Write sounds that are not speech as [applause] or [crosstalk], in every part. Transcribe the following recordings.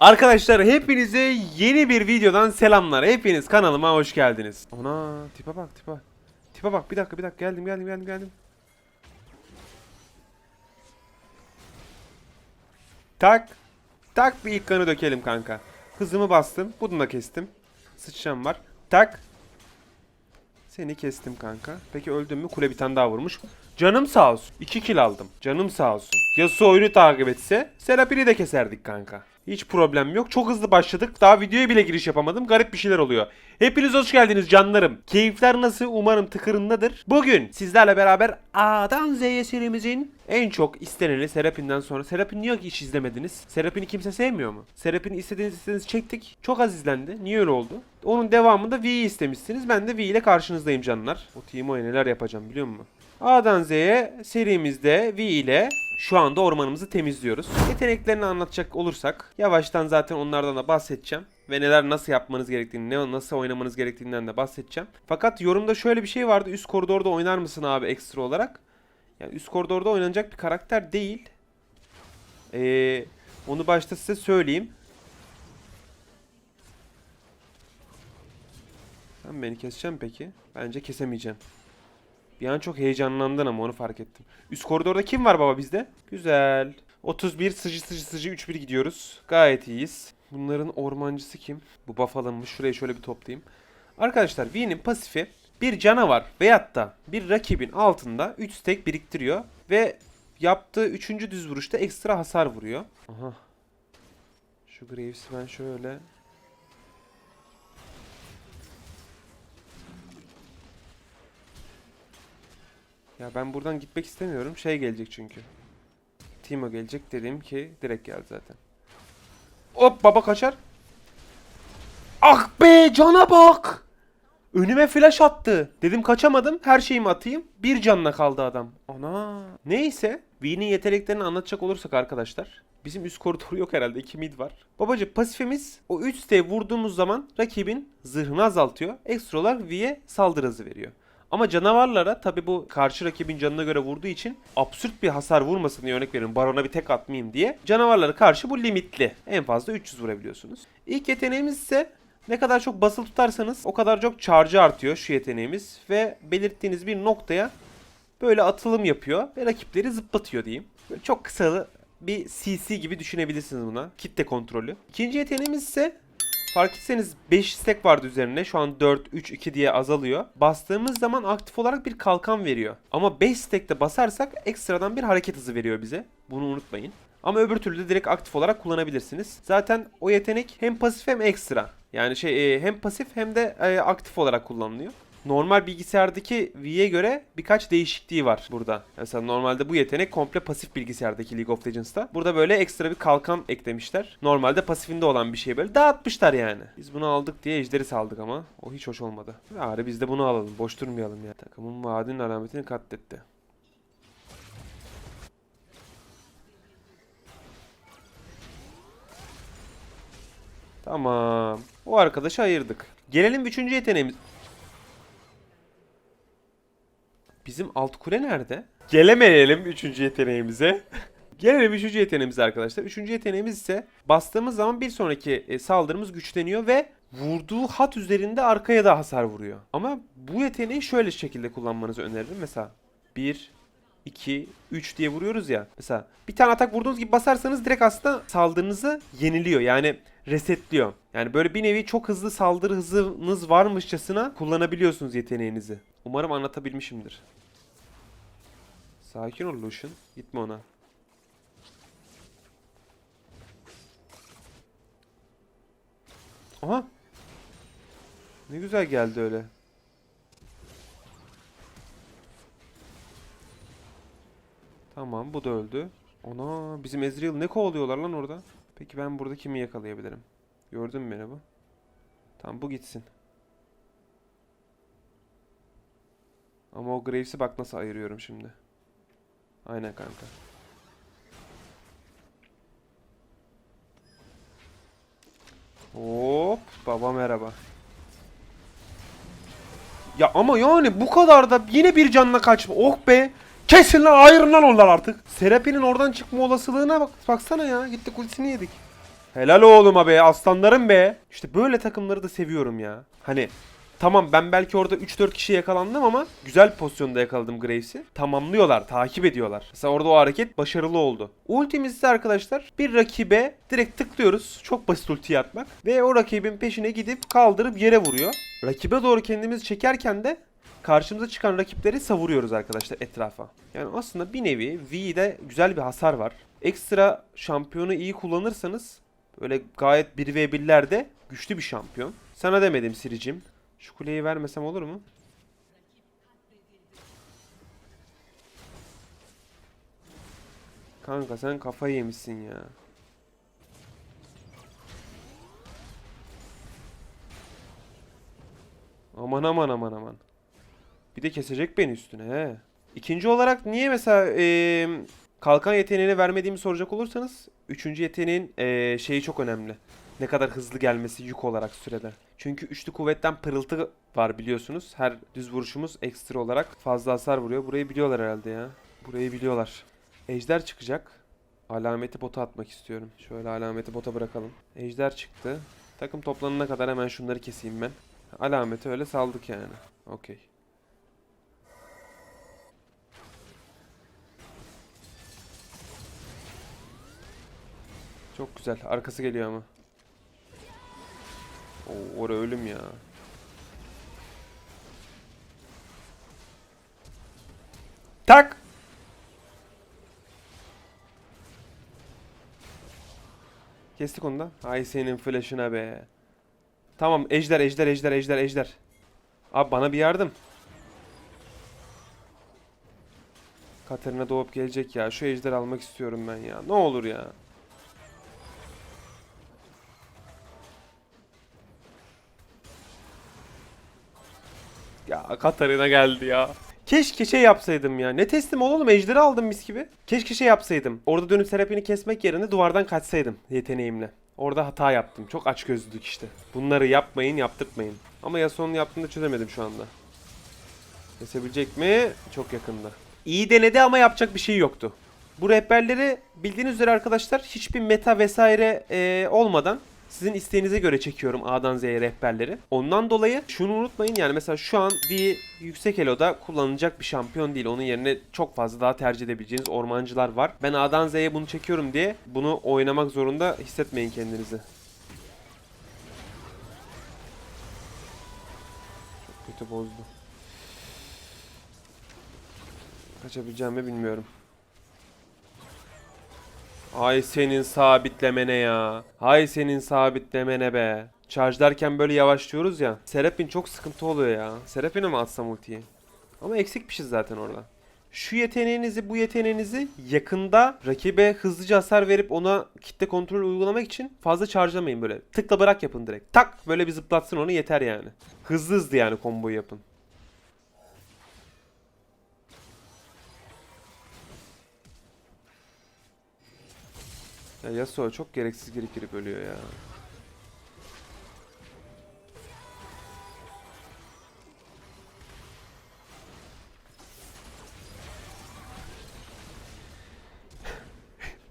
Arkadaşlar hepinize yeni bir videodan selamlar. Hepiniz kanalıma hoş geldiniz. Ana tipe bak tipe. Tipe bak bir dakika bir dakika geldim geldim geldim geldim. Tak. Tak bir ilk kanı dökelim kanka. Hızımı bastım. Bunu da kestim. Sıçram var. Tak. Seni kestim kanka. Peki öldün mü? Kule bir tane daha vurmuş. Canım sağ olsun. 2 kill aldım. Canım sağ olsun. Yasuo oyunu takip etse Serapini de keserdik kanka. Hiç problem yok. Çok hızlı başladık. Daha videoya bile giriş yapamadım. Garip bir şeyler oluyor. Hepiniz hoş geldiniz canlarım. Keyifler nasıl? Umarım tıkırındadır. Bugün sizlerle beraber A'dan Z'ye serimizin en çok isteneni Serapin'den sonra. Serapin niye hiç izlemediniz? Serapin'i kimse sevmiyor mu? Serapin'i istediğiniz istediğiniz çektik. Çok az izlendi. Niye öyle oldu? Onun devamında V'yi istemişsiniz. Ben de V ile karşınızdayım canlar. O Timo'ya neler yapacağım biliyor musun? A'dan Z'ye serimizde V ile şu anda ormanımızı temizliyoruz. Yeteneklerini anlatacak olursak yavaştan zaten onlardan da bahsedeceğim. Ve neler nasıl yapmanız gerektiğini, ne nasıl oynamanız gerektiğinden de bahsedeceğim. Fakat yorumda şöyle bir şey vardı. Üst koridorda oynar mısın abi ekstra olarak? Yani üst koridorda oynanacak bir karakter değil. Ee, onu başta size söyleyeyim. Sen beni keseceğim peki? Bence kesemeyeceğim. Bir an çok heyecanlandın ama onu fark ettim. Üst koridorda kim var baba bizde? Güzel. 31 sıcı sıcı sıcı 3-1 gidiyoruz. Gayet iyiyiz. Bunların ormancısı kim? Bu buff alınmış. Şurayı şöyle bir toplayayım. Arkadaşlar V'nin pasifi bir canavar veyahut da bir rakibin altında 3 stack biriktiriyor ve yaptığı 3. düz vuruşta ekstra hasar vuruyor. Aha. Şu Graves'i ben şöyle Ya ben buradan gitmek istemiyorum. Şey gelecek çünkü. Timo gelecek dedim ki direkt geldi zaten. Hop baba kaçar. Ah be cana bak. Önüme flash attı. Dedim kaçamadım. Her şeyimi atayım. Bir canla kaldı adam. Ana. Neyse. V'nin yeteneklerini anlatacak olursak arkadaşlar. Bizim üst koridor yok herhalde. 2 mid var. Babacı pasifimiz o 3 stave vurduğumuz zaman rakibin zırhını azaltıyor. Ekstra olarak V'ye saldırı hızı veriyor. Ama canavarlara tabi bu karşı rakibin canına göre vurduğu için absürt bir hasar vurmasın diye örnek veriyorum. Barona bir tek atmayayım diye. Canavarlara karşı bu limitli. En fazla 300 vurabiliyorsunuz. İlk yeteneğimiz ise ne kadar çok basılı tutarsanız o kadar çok charge artıyor şu yeteneğimiz. Ve belirttiğiniz bir noktaya böyle atılım yapıyor ve rakipleri zıplatıyor diyeyim. Böyle çok kısalı bir CC gibi düşünebilirsiniz buna. Kitle kontrolü. İkinci yeteneğimiz ise Fark etseniz 5 stack vardı üzerine. Şu an 4, 3, 2 diye azalıyor. Bastığımız zaman aktif olarak bir kalkan veriyor. Ama 5 stack'te basarsak ekstradan bir hareket hızı veriyor bize. Bunu unutmayın. Ama öbür türlü de direkt aktif olarak kullanabilirsiniz. Zaten o yetenek hem pasif hem ekstra. Yani şey e, hem pasif hem de e, aktif olarak kullanılıyor. Normal bilgisayardaki V'ye göre birkaç değişikliği var burada. Mesela normalde bu yetenek komple pasif bilgisayardaki League of Legends'ta. Burada böyle ekstra bir kalkan eklemişler. Normalde pasifinde olan bir şey böyle dağıtmışlar yani. Biz bunu aldık diye ejderi saldık ama o hiç hoş olmadı. Bari biz de bunu alalım. Boş durmayalım ya. Takımın vaadinin alametini katletti. Tamam. O arkadaşı ayırdık. Gelelim üçüncü yeteneğimiz. Bizim alt kule nerede? Gelemeyelim üçüncü yeteneğimize. [laughs] Gelelim üçüncü yeteneğimize arkadaşlar. Üçüncü yeteneğimiz ise bastığımız zaman bir sonraki e, saldırımız güçleniyor ve vurduğu hat üzerinde arkaya da hasar vuruyor. Ama bu yeteneği şöyle şekilde kullanmanızı öneririm. Mesela 1, 2, 3 diye vuruyoruz ya. Mesela bir tane atak vurduğunuz gibi basarsanız direkt aslında saldırınızı yeniliyor. Yani resetliyor. Yani böyle bir nevi çok hızlı saldırı hızınız varmışçasına kullanabiliyorsunuz yeteneğinizi. Umarım anlatabilmişimdir. Sakin ol Lucian. Gitme ona. Aha. Ne güzel geldi öyle. Tamam bu da öldü. Ona bizim Ezreal ne kovalıyorlar lan orada? Peki ben burada kimi yakalayabilirim? Gördün mü beni bu? Tamam bu gitsin. Ama o Graves'i bak nasıl ayırıyorum şimdi. Aynen kanka. Hop baba merhaba. Ya ama yani bu kadar da yine bir canla kaçma. Oh be. Kesin lan ayırın lan onlar artık. Serapi'nin oradan çıkma olasılığına bak. Baksana ya. Gittik ultisini yedik. Helal oğluma be aslanlarım be. İşte böyle takımları da seviyorum ya. Hani tamam ben belki orada 3-4 kişi yakalandım ama güzel pozisyonda yakaladım Graves'i. Tamamlıyorlar, takip ediyorlar. Mesela orada o hareket başarılı oldu. Ultimiz ise arkadaşlar bir rakibe direkt tıklıyoruz. Çok basit ultiyi atmak. Ve o rakibin peşine gidip kaldırıp yere vuruyor. Rakibe doğru kendimizi çekerken de karşımıza çıkan rakipleri savuruyoruz arkadaşlar etrafa. Yani aslında bir nevi V'de güzel bir hasar var. Ekstra şampiyonu iyi kullanırsanız böyle gayet 1v1'lerde güçlü bir şampiyon. Sana demedim Siricim. Şu kuleyi vermesem olur mu? Kanka sen kafayı yemişsin ya. Aman aman aman aman. Bir de kesecek beni üstüne he. İkinci olarak niye mesela eee, kalkan yeteneğini vermediğimi soracak olursanız üçüncü yeteneğin eee, şeyi çok önemli. Ne kadar hızlı gelmesi yük olarak sürede. Çünkü üçlü kuvvetten pırıltı var biliyorsunuz. Her düz vuruşumuz ekstra olarak fazla hasar vuruyor. Burayı biliyorlar herhalde ya. Burayı biliyorlar. Ejder çıkacak. Alameti bota atmak istiyorum. Şöyle alameti bota bırakalım. Ejder çıktı. Takım toplanana kadar hemen şunları keseyim ben. Alameti öyle saldık yani. Okey. Çok güzel. Arkası geliyor ama. Oo, oraya ölüm ya. Tak! Kestik onu da. Ay senin flash'ına be. Tamam ejder ejder ejder ejder ejder. Abi bana bir yardım. Katarina doğup gelecek ya. Şu ejder almak istiyorum ben ya. Ne olur ya. Katarina geldi ya. Keşke şey yapsaydım ya. Ne teslim olalım ejderi aldım mis gibi. Keşke şey yapsaydım. Orada dönüp Serapini kesmek yerine duvardan kaçsaydım yeteneğimle. Orada hata yaptım. Çok aç gözlülük işte. Bunları yapmayın, yaptırtmayın. Ama Yasuo'nun yaptığını çözemedim şu anda. Kesebilecek mi? Çok yakında. İyi denedi ama yapacak bir şey yoktu. Bu rehberleri bildiğiniz üzere arkadaşlar hiçbir meta vesaire eee, olmadan sizin isteğinize göre çekiyorum A'dan Z'ye rehberleri. Ondan dolayı şunu unutmayın yani mesela şu an bir yüksek eloda kullanılacak bir şampiyon değil. Onun yerine çok fazla daha tercih edebileceğiniz ormancılar var. Ben A'dan Z'ye bunu çekiyorum diye bunu oynamak zorunda hissetmeyin kendinizi. Çok kötü bozdu. Kaçabileceğimi bilmiyorum. Ay senin sabitlemene ya. Hay senin sabitlemene be. Charge'larken böyle yavaşlıyoruz ya. Serapin çok sıkıntı oluyor ya. Serapin'e mi atsam ultiyi? Ama eksikmişiz zaten orada. Şu yeteneğinizi, bu yeteneğinizi yakında rakibe hızlıca hasar verip ona kitle kontrol uygulamak için fazla charge'lamayın böyle. Tıkla bırak yapın direkt. Tak böyle bir zıplatsın onu yeter yani. Hızlı hızlı yani komboyu yapın. Ya Yasuo çok gereksiz girip girip ölüyor ya.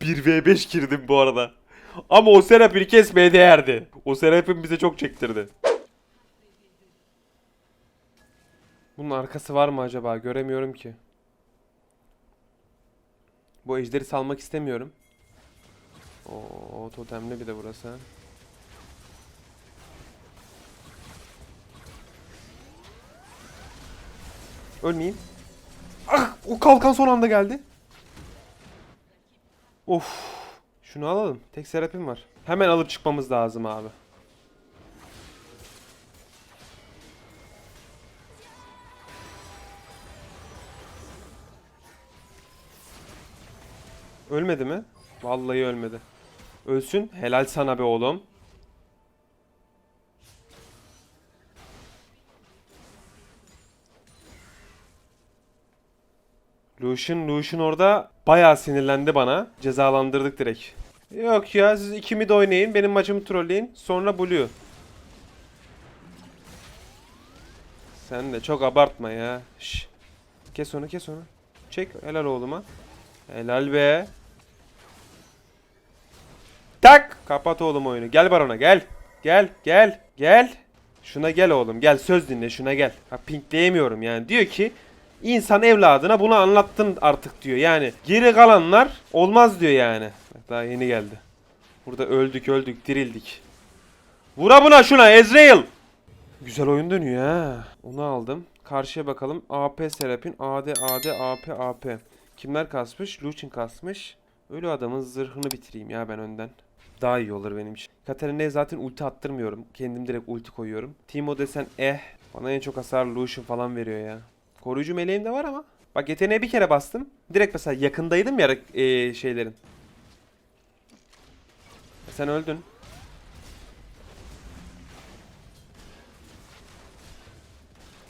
Bir v 5 girdim bu arada. Ama o Serap'ini kesmeye değerdi. O Serap'in bize çok çektirdi. Bunun arkası var mı acaba? Göremiyorum ki. Bu ejderi salmak istemiyorum. Oo totemli bir de burası. Ölmeyeyim. Ah! O kalkan son anda geldi. Of. Şunu alalım. Tek serapim var. Hemen alıp çıkmamız lazım abi. Ölmedi mi? Vallahi ölmedi. Ölsün. Helal sana be oğlum. Lucian, Lucian orada bayağı sinirlendi bana. Cezalandırdık direkt. Yok ya siz ikimi de oynayın. Benim maçımı trolleyin. Sonra Blue. Sen de çok abartma ya. Şş. Kes onu kes onu. Çek helal oğluma. Helal be. Tak. Kapat oğlum oyunu. Gel barona gel. Gel gel gel. Şuna gel oğlum gel söz dinle şuna gel. Ha pinkleyemiyorum yani. Diyor ki insan evladına bunu anlattın artık diyor. Yani geri kalanlar olmaz diyor yani. Daha yeni geldi. Burada öldük öldük dirildik. Vura buna şuna Ezreal. Güzel oyun dönüyor ha. Onu aldım. Karşıya bakalım. AP Serap'in AD AD AP AP. Kimler kasmış? Lucian kasmış. Ölü adamın zırhını bitireyim ya ben önden. Daha iyi olur benim için. Katarina'ya zaten ulti attırmıyorum. Kendim direkt ulti koyuyorum. Timo desen eh. Bana en çok hasar Lucian falan veriyor ya. Koruyucu meleğim de var ama. Bak yeteneğe bir kere bastım. Direkt mesela yakındaydım ya e, şeylerin. Sen öldün.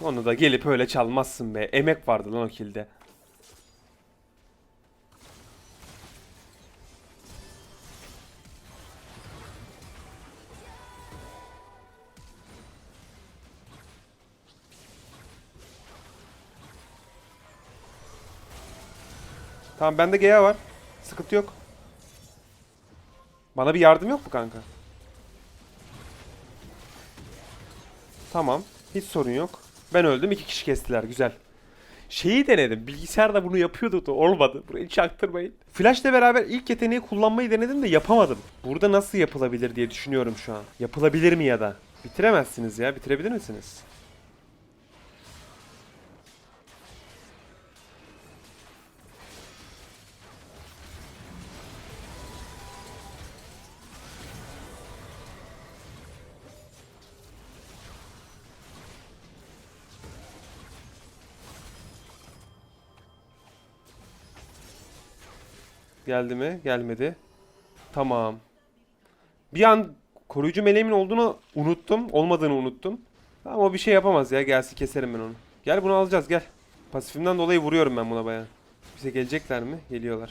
Onu da gelip öyle çalmazsın be. Emek vardı lan o kilde. Tamam bende GA var. Sıkıntı yok. Bana bir yardım yok mu kanka? Tamam. Hiç sorun yok. Ben öldüm. iki kişi kestiler. Güzel. Şeyi denedim. Bilgisayarda bunu yapıyordu da olmadı. Burayı çaktırmayın. Flash'le beraber ilk yeteneği kullanmayı denedim de yapamadım. Burada nasıl yapılabilir diye düşünüyorum şu an. Yapılabilir mi ya da? Bitiremezsiniz ya. Bitirebilir misiniz? Geldi mi? Gelmedi. Tamam. Bir an koruyucu meleğimin olduğunu unuttum. Olmadığını unuttum. Ama o bir şey yapamaz ya. Gelsin keserim ben onu. Gel bunu alacağız gel. Pasifimden dolayı vuruyorum ben buna bayağı. Bize gelecekler mi? Geliyorlar.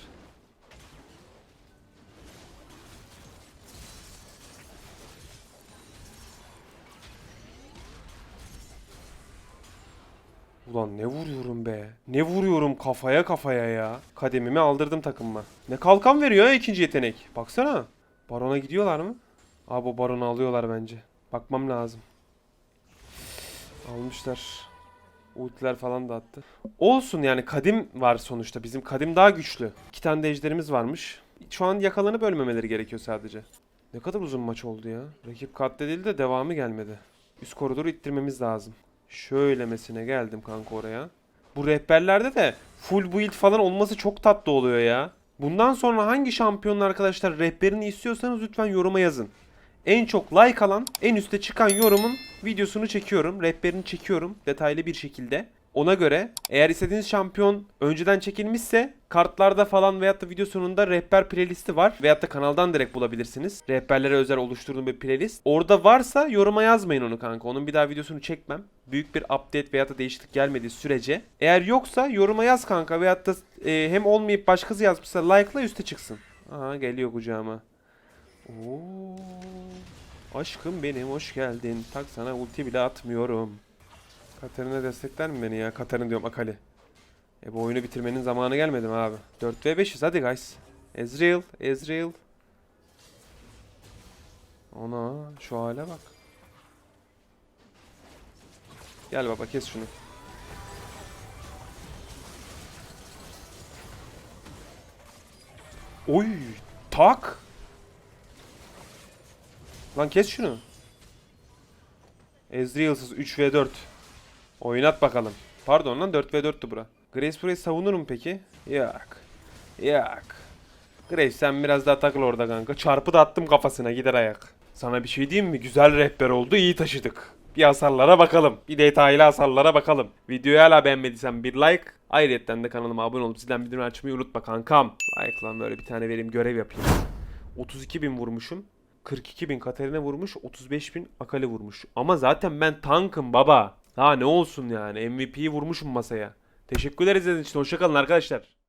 Ulan ne vuruyorum be. Ne vuruyorum kafaya kafaya ya. Kademimi aldırdım takımıma. Ne kalkan veriyor ya ikinci yetenek. Baksana. Barona gidiyorlar mı? Abi o baronu alıyorlar bence. Bakmam lazım. Almışlar. Ultiler falan da attı. Olsun yani kadim var sonuçta. Bizim kadim daha güçlü. İki tane de ejderimiz varmış. Şu an yakalanıp ölmemeleri gerekiyor sadece. Ne kadar uzun maç oldu ya. Rakip katledildi de devamı gelmedi. Üst koridoru ittirmemiz lazım. Şöylemesine geldim kanka oraya. Bu rehberlerde de full build falan olması çok tatlı oluyor ya. Bundan sonra hangi şampiyonun arkadaşlar rehberini istiyorsanız lütfen yoruma yazın. En çok like alan, en üste çıkan yorumun videosunu çekiyorum. Rehberini çekiyorum detaylı bir şekilde. Ona göre eğer istediğiniz şampiyon önceden çekilmişse kartlarda falan veyahut da video sonunda rehber playlisti var. Veyahut da kanaldan direkt bulabilirsiniz. Rehberlere özel oluşturduğum bir playlist. Orada varsa yoruma yazmayın onu kanka. Onun bir daha videosunu çekmem. Büyük bir update veyahut da değişiklik gelmediği sürece. Eğer yoksa yoruma yaz kanka veyahut da e, hem olmayıp başkası yazmışsa like'la üste çıksın. Aha geliyor kucağıma. Oo. Aşkım benim hoş geldin. Tak sana ulti bile atmıyorum. Katarina destekler mi beni ya? Katarina diyorum Akali. E bu oyunu bitirmenin zamanı gelmedi mi abi? 4 v 5'iz hadi guys. Ezreal, Ezreal. Ona şu hale bak. Gel baba kes şunu. Oy, tak. Lan kes şunu. Ezreal'sız 3 v 4. Oynat bakalım. Pardon lan 4 v 4'tü bura. Grace burayı savunur mu peki? Yok. Yok. Grace sen biraz daha takıl orada kanka. Çarpı da attım kafasına gider ayak. Sana bir şey diyeyim mi? Güzel rehber oldu iyi taşıdık. Bir hasarlara bakalım. Bir detaylı hasarlara bakalım. Videoyu hala beğenmediysen bir like. Ayrıca de kanalıma abone olup zilden bildirim açmayı unutma kankam. Like lan böyle bir tane vereyim görev yapayım. 32 bin vurmuşum. 42 bin Katarina vurmuş. 35 bin Akali vurmuş. Ama zaten ben tankım baba. Daha ne olsun yani. MVP'yi vurmuşum masaya. Teşekkürler izlediğiniz için. Hoşçakalın arkadaşlar.